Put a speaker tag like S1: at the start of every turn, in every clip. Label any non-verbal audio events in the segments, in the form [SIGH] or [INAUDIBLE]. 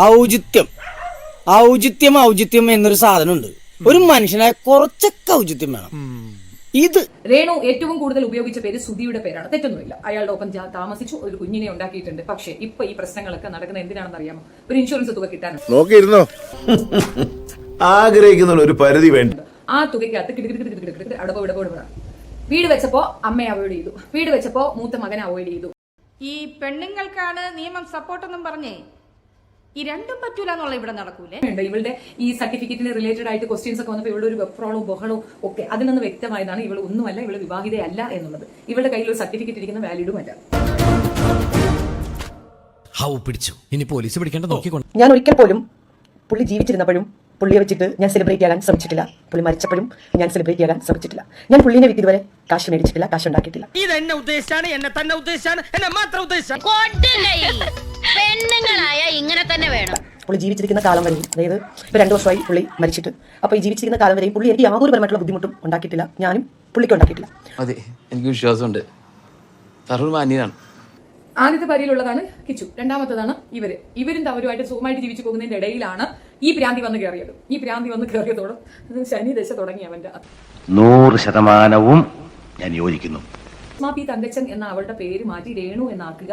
S1: ഔചിത്യം. ഔചിത്യം ഔചിത്യം എന്നൊരു സാധനമുണ്ട്. ഒരു മനുഷ്യനായ കുറച്ചൊക്കെ ഔചിത്യം വേണം. ഇത്
S2: രേണു ഏറ്റവും കൂടുതൽ ഉപയോഗിച്ച പേര് സുധിയുടെ പേരാണ്. തെറ്റൊന്നുമില്ല. അയാളുടെ ഒപ്പം താമസിച്ചു ഒരു കുഞ്ഞിനെ ഉണ്ടാക്കിയിട്ടുണ്ട്. പക്ഷേ ഇപ്പൊ ഈ പ്രശ്നങ്ങളൊക്കെ നടക്കുന്നത് എന്തിനാണെന്ന് അറിയാമോ ഒരു ഇൻഷുറൻസ് തുക കിട്ടാനാണ്
S3: നോക്കിയിരുന്നോ?
S4: ആഗ്രഹിക്കുന്ന ഒരു പരിധി വേണ്ട.
S2: ആ തുകയ്ക്കകത്ത് അടവ് ഇടവോ ഇടപെടാം വീട് വെച്ചപ്പോ അമ്മയെ അവോയ്ഡ് ചെയ്തു. വീട് വെച്ചപ്പോ മൂത്ത മകനെ അവോയ്ഡ് ചെയ്തു.
S5: ഈ പെണ്ണുങ്ങൾക്കാണ് നിയമം സപ്പോർട്ടെന്നും പറഞ്ഞേ. ഈ രണ്ടും പറ്റൂല എന്നുള്ള ഇവിടെ നടക്കൂലേ?
S2: ഉണ്ട്. ഇവളുടെ ഈ സർട്ടിഫിക്കറ്റിന് റിലേറ്റഡ് ആയിട്ട് ക്വസ്റ്റ്യൻസ് ഒക്കെ വന്നപ്പോൾ ഇവളുടെ ഒരു വെപ്രോളോ ബഹളവും ഒക്കെ അതിൽ നിന്ന് വ്യക്തമായതാണ് ഇവൾ ഒന്നുമല്ല ഇവൾ വിവാഹിതയല്ല എന്നുള്ളത്. ഇവളുടെ കയ്യിൽ ഒരു സർട്ടിഫിക്കറ്റ് ഇരിക്കുന്ന വാലിഡും അല്ല.
S6: പിടിച്ചു. ഇനി പോലീസ് പിടിക്കേണ്ട നോക്കിക്കൊണ്ട്
S7: ഞാൻ ഒരിക്കൽ പോലും പുള്ളി ജീവിച്ചിരുന്നപ്പോഴും പുള്ളിയെ വെച്ചിട്ട് ഞാൻ സെലിബ്രേറ്റ് ചെയ്യാൻ ശ്രമിച്ചിട്ടില്ല. പുള്ളി മരിച്ചപ്പോഴും ഞാൻ സെലിബ്രേറ്റ് ചെയ്യാൻ ശ്രമിച്ചിട്ടില്ല. ഞാൻ പുള്ളിനെ വിറ്റ് ഇതുവരെ കാശ് മേടിച്ചിട്ടില്ല കാശ് ഉണ്ടാക്കിയിട്ടില്ല.
S1: ഇതെന്നെ ഉദ്ദേശിച്ചാണ് എന്നെ തന്നെ ഉദ്ദേശിച്ചാണ് എന്നെ മാത്രം ഉദ്ദേശിച്ചാണ്.
S7: പുള്ളി ജീവിച്ചിരിക്കുന്ന കാലം വരെയും അതായത് ഇപ്പോൾ രണ്ട് വർഷമായി പുള്ളി മരിച്ചിട്ട്. അപ്പോൾ ഈ ജീവിച്ചിരിക്കുന്ന കാലം വരെയും പുള്ളി എനിക്ക് യാതൊരു പരമായിട്ടുള്ള ബുദ്ധിമുട്ടും ഉണ്ടാക്കിയിട്ടില്ല. ഞാനും പുള്ളിക്ക് ഉണ്ടാക്കിയിട്ടില്ല.
S8: അതെ എനിക്ക് വിശ്വാസമുണ്ട്. സർവ മാന്യനാണ്.
S2: ആദ്യത്തെ പരിയിലുള്ളതാണ് കിച്ചു. രണ്ടാമത്തതാണ് ഇവർ. ഇവരും അവരുമായിട്ട് സുഖമായിട്ട് ജീവിച്ചു പോകുന്നതിന്റെ ഇടയിലാണ് ഈ പ്രാന്തി വന്ന് കയറിയത്. ഈ പ്രാന്തി വന്ന് കയറിയതോടെ ശനി ദശ തുടങ്ങി അവന്റെ
S9: നൂറ് ശതമാനവും ഞാൻ യോജിക്കുന്നു.
S2: പി തങ്കച്ചൻ എന്ന അവളുടെ പേര് മാറ്റി രേണു എന്നാക്കുക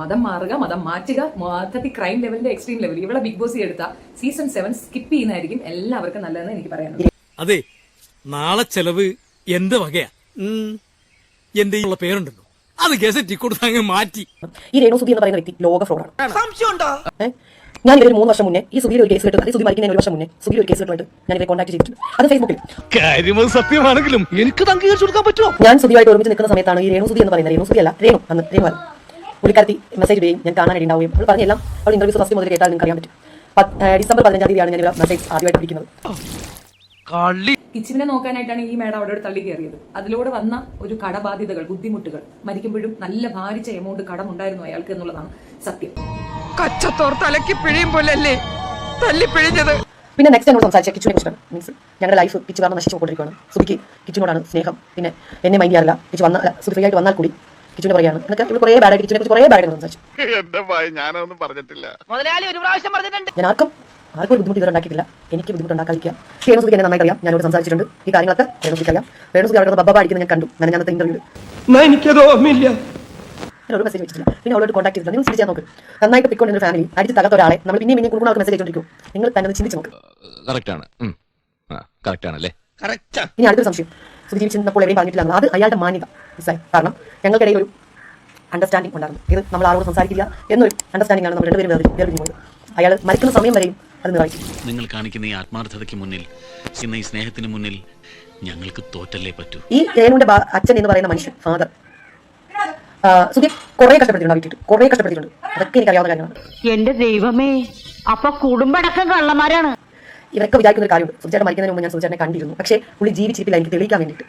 S2: മതം മാറുക മതം മാറ്റുക മൊത്തത്തിൽ ക്രൈം ലെവലിന്റെ എക്സ്ട്രീം ലെവൽ ഇവിടെ ബിഗ് ബോസ് എടുത്ത. സീസൺ സെവൻ സ്കിപ്പ് ചെയ്യുന്നതായിരിക്കും എല്ലാവർക്കും നല്ലതെന്ന് എനിക്ക് പറയാനുള്ളത്.
S6: അതെ നാളെ ചെലവ് എന്ത് വകയാ? എന്റെ ഉള്ള പേരുണ്ടല്ലോ. അത് ഗസറ്റി കൊടുത്ത് അങ്ങ് മാറ്റി.
S7: ഈ രേണു സുധി എന്ന് പറയുന്ന വ്യക്തി ലോക ഫ്രോഡാണ് ഏ? ഞാൻ ഇവർ മൂന്ന് വർഷം മുന്നേ ഈ സുധിയിൽ ഒരു കേസ് കിട്ടും അത് സുധി മരിക്കുന്നതിന് ഒരു വർഷം മുന്നേ സുധിയിൽ ഒരു കേസ് കിട്ടുമായിട്ട് ഞാൻ ഇവരെ കോൺടാക്ട് ചെയ്തിട്ടുണ്ട്. അത് ഫേസ്ബുക്കിൽ
S6: കാര്യം സത്യമാണെങ്കിലും എനിക്ക് അംഗീകരിച്ചു കൊടുക്കാൻ പറ്റുമോ?
S7: ഞാൻ സുധിയായിട്ട് ഒരുമിച്ച് നിൽക്കുന്ന സമയത്താണ് ഈ രേണു സുധി എന്ന് പറയുന്നത്. രേണു സുധി അല്ല രേണു അന്ന് രേണു പുള്ളിക്കാരത്തി മെസ്സേജ് ഇടുകയും ഞാൻ കാണാൻ ഉണ്ടാവുകയും അവൾ പറഞ്ഞെല്ലാം അവൾ ഇന്റർവ്യൂസ് ഫസ്റ്റ് മുതൽ കേട്ടാൽ നിങ്ങൾക്ക് അറിയാൻ പറ്റും ഡിസംബർ പതിനഞ്ചാം തീയതിയാണ് ഞാൻ മെസ്സേജ് ആദ്യമായിട്ട് പിടിക്കുന്നത്
S2: കിച്ചുവിനെ നോക്കാനായിട്ടാണ് ഈ മേഡം അവിടെ തള്ളി കയറിയത്. അതിലൂടെ വന്ന ഒരു കടബാധ്യതകൾ ബുദ്ധിമുട്ടുകൾ മരിക്കുമ്പോഴും നല്ല ഭാരിച്ച എമൗണ്ട് കടമുണ്ടായിരുന്നു അയാൾക്ക് എന്നുള്ളതാണ് സത്യം.
S5: കച്ചത്തോർ തലക്ക് പിഴിയും പോലല്ലേ? തല്ലി പിഴിഞ്ഞത്.
S7: പിന്നെ നെക്സ്റ്റ് എന്നോട് സംസാരിച്ച കിച്ചുവിനെ കുറിച്ചാണ്. മീൻസ് ഞങ്ങളുടെ ലൈഫ് കിച്ചു കാരണം നശിച്ചു കൊണ്ടിരിക്കുകയാണ് സുബിക്ക് കിച്ചുനോടാണ് സ്നേഹം. പിന്നെ എന്നെ മൈൻഡ് ചെയ്യാറില്ല. കിച്ചു വന്ന സുബി ഫ്രീ ആയിട്ട് വന്നാൽ കൂടി കിച്ചുവിനെ പറയാണ് എന്നൊക്കെ ഇവിടെ കുറേ ബാഡ് കിച്ചുവിനെ കുറിച്ച് കുറേ ബാഡായിട്ട് സംസാരിച്ചു.
S3: എന്റെ ഭയ ഞാനൊന്നും പറഞ്ഞിട്ടില്ല.
S10: മുതലാളി ഒരു പ്രാവശ്യം പറഞ്ഞിട്ടുണ്ട്.
S7: ഞാൻ ആർക്കും ആർക്കും ഒരു ബുദ്ധിമുട്ട് ഇതുവരെ ഉണ്ടാക്കിയിട്ടില്ല. എനിക്ക് ബുദ്ധിമുട്ട് ഉണ്ടാക്കാതിരിക്കുക രേണു എന്നെ നന്നായി അറിയാം. ഞാനോട് സംസാരിച്ചിട്ടുണ്ട്. ഈ കാര്യങ്ങളൊക്കെ രേണു സുബിക്ക് അറിയാം. രേണു സുബി അവിടെ ബബ്ബ അടിക്കുന്നത് ഞാൻ കണ്ടു. ഞാൻ ഞാനത്തെ ഇന്റർവ്യൂ
S1: എനിക്കത് ഓർമ്മയില്ല.
S7: ഞാൻ ഒരു മെസ്സേജ് വെച്ചിട്ടില്ല. പിന്നെ അവളോട് കോൺടാക്ട് ചെയ്തിട്ടുണ്ട് നിങ്ങൾ ചിന്തിച്ചാൽ നോക്ക്. നന്നായിട്ട് പിക്കോണ്ട് ഒരു ഫാമിലി അടിച്ച് തകർത്ത ഒരാളെ നമ്മൾ പിന്നെ പിന്നെയും കുടുംബം മെസ്സേജ് അയച്ചോണ്ടിരിക്കും. നിങ്ങൾ തന്നെ ഒന്ന് ചിന്തിച്ച് നോക്ക്.
S8: കറക്റ്റാണ്. കറക്റ്റാണ് അല്ലേ
S7: ഇനി അടുത്തൊരു സംശയം. സുധി ജീവിച്ചിരുന്നപ്പോൾ എവിടെയും പറഞ്ഞിട്ടില്ല അത് അയാളുടെ മാന്യത. മിസ്സായി കാരണം ഞങ്ങൾക്കിടയിൽ ഒരു അണ്ടർസ്റ്റാൻഡിംഗ് ഉണ്ടായിരുന്നു. ഇത് നമ്മൾ ആരോട് സംസാരിക്കില്ല എന്നൊരു അണ്ടർസ്റ്റാൻഡിംഗ് ആണ് നമ്മൾ രണ്ടുപേരും വേറെ വേർപിരിഞ്ഞു പോയത്. അയാൾ മരിക്കുന്ന സമയം വരെയും അത് നിറവേറ്റി
S11: നിങ്ങൾ കാണിക്കുന്ന ഈ ആത്മാർത്ഥതയ്ക്ക് മുന്നിൽ ഇന്ന് ഈ സ്നേഹത്തിന് മുന്നിൽ ഞങ്ങൾക്ക് തോറ്റല്ലേ പറ്റൂ?
S7: ഈ രേണുവിന്റെ അച്ഛൻ എന്ന് പറയുന്ന മനുഷ്യൻ ഫാദർ സുധി കുറെ കഷ്ടപ്പെടുത്തിയിട്ടുണ്ട് ആ വീട്ടിൽ. കുറെ കഷ്ടപ്പെട്ടിട്ടുണ്ട്. അതൊക്കെ എനിക്ക് അറിയാവുന്ന കാര്യമാണ്.
S10: എന്റെ ദൈവമേ അപ്പൊ കുടുംബടക്കം കള്ളന്മാരാണ്.
S7: ഇവരൊക്കെ വിചാരിക്കുന്ന ഒരു കാര്യമുണ്ട്. സുചേട്ടൻ മരിക്കുന്നതിന് മുമ്പ് ഞാൻ സുചേട്ടനെ കണ്ടിരുന്നു. പക്ഷേ പുള്ളി ജീവിച്ചിരിപ്പില്ല. എനിക്ക് തെളിയിക്കാൻ വേണ്ടിയിട്ട്.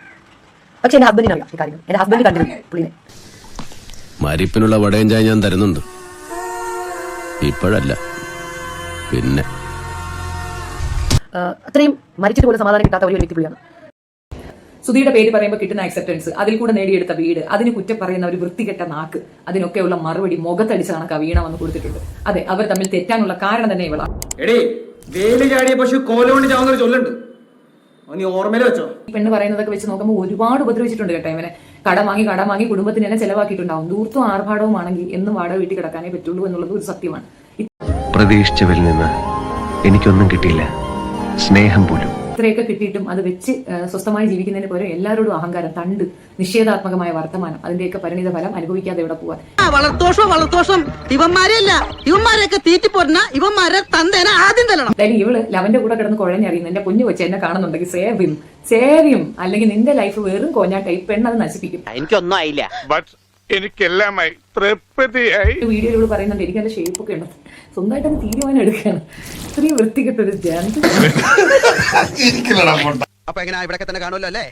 S7: പക്ഷെ എന്റെ ഹസ്ബൻഡിന് അറിയാം ഈ കാര്യം എന്റെ ഹസ്ബൻഡ് കണ്ടിരുന്നു പുള്ളിനെ.
S4: മരിപ്പിനുള്ള വടയും ചായ ഞാൻ തരുന്നുണ്ട്. ഇപ്പോഴല്ല. പിന്നെ.
S7: അത്രയും മരിച്ചിട്ട് പോലും സമാധാനം കിട്ടാത്ത ഒരു വ്യക്തി പുള്ളിയാണ്.
S2: സുധിയുടെ പേര് പറയുമ്പോൾ കിട്ടുന്ന അക്സെപ്റ്റൻസ് അതിൽ കൂടെ നേടിയെടുത്ത വീട് അതിന് കുറ്റം പറയുന്ന ഒരു വൃത്തികെട്ട നാക്ക് അതിനൊക്കെയുള്ള മറുപടി മുഖത്തടിച്ച കണക്ക് വീണ വന്ന് കൊടുത്തിട്ടുണ്ട്. അതെ അവർ തമ്മിൽ തെറ്റാനുള്ള കാരണം തന്നെ ഇവളാണ്
S1: എടേ വേലി ചാടിയ പശു കോലോണി ചാവുന്നൊരു ചൊല്ലുണ്ട്. നീ ഓർമ്മയിൽ വെച്ചോ?
S2: ഈ പെണ്ണ് പറയുന്നതൊക്കെ വെച്ച് നോക്കുമ്പോൾ ഒരുപാട് ഉപദ്രവിച്ചിട്ടുണ്ട് കേട്ടോ ഇവനെ. കടം വാങ്ങി കടം വാങ്ങി കുടുംബത്തിന് തന്നെ ചെലവാക്കിയിട്ടുണ്ടാവും. ദൂർത്തും ആർഭാടവുമാണെങ്കിൽ എന്നും വാടക വീട്ടിൽ കിടക്കാനേ പറ്റുള്ളൂ എന്നുള്ളത് ഒരു സത്യമാണ്.
S9: പ്രതീക്ഷിച്ചവരിൽ നിന്ന് എനിക്കൊന്നും കിട്ടിയില്ല. സ്നേഹം പോലും.
S2: ഇത്രയൊക്കെ കിട്ടിയിട്ടും അത് വെച്ച് സ്വസ്ഥമായി ജീവിക്കുന്നതിന് പകരം എല്ലാവരോടും അഹങ്കാരം തണ്ട് നിഷേധാത്മകമായ വർത്തമാനം. അതിന്റെയൊക്കെ പരിണിത ഫലം അനുഭവിക്കാതെ ഇവിടെ പോവാൻ.
S5: വളർത്തോഷം വളർത്തോഷം. ഇവന്മാരെയല്ല. ഇവന്മാരെയൊക്കെ തീറ്റിപ്പോരുന്ന ഇവന്മാരെ തന്തേനെ ആദ്യം തരണം
S2: എന്തായാലും ഇവൾ ലവന്റെ കൂടെ കിടന്ന് കുഴഞ്ഞറിയുന്നു. എന്റെ കുഞ്ഞു കൊച്ചു എന്നെ കാണുന്നുണ്ടെങ്കിൽ സേവ്യം. സേവ്യം. അല്ലെങ്കിൽ നിന്റെ ലൈഫ് വെറും കോഞ്ഞാട്ടായി പെണ്ണത് നശിപ്പിക്കും.
S10: എനിക്കൊന്നും ആയില്ല.
S3: ബട്ട് എനിക്കെല്ലാമായി തൃപ്തിയായി.
S2: വീഡിയോയിലൂടെ പറയുന്നുണ്ട് എനിക്ക് എന്റെ ഷേപ്പ് ഒക്കെ ഉണ്ട്. സ്വന്തമായിട്ട് അത് തീരുമാനം എടുക്കുകയാണ്. ഇത്രയും വൃത്തികെട്ടൊരു ജാൻ [LAUGHS]
S4: അപ്പൊ എങ്ങനെ ഇവിടെ തന്നെ കാണുമല്ലോ അല്ലേ?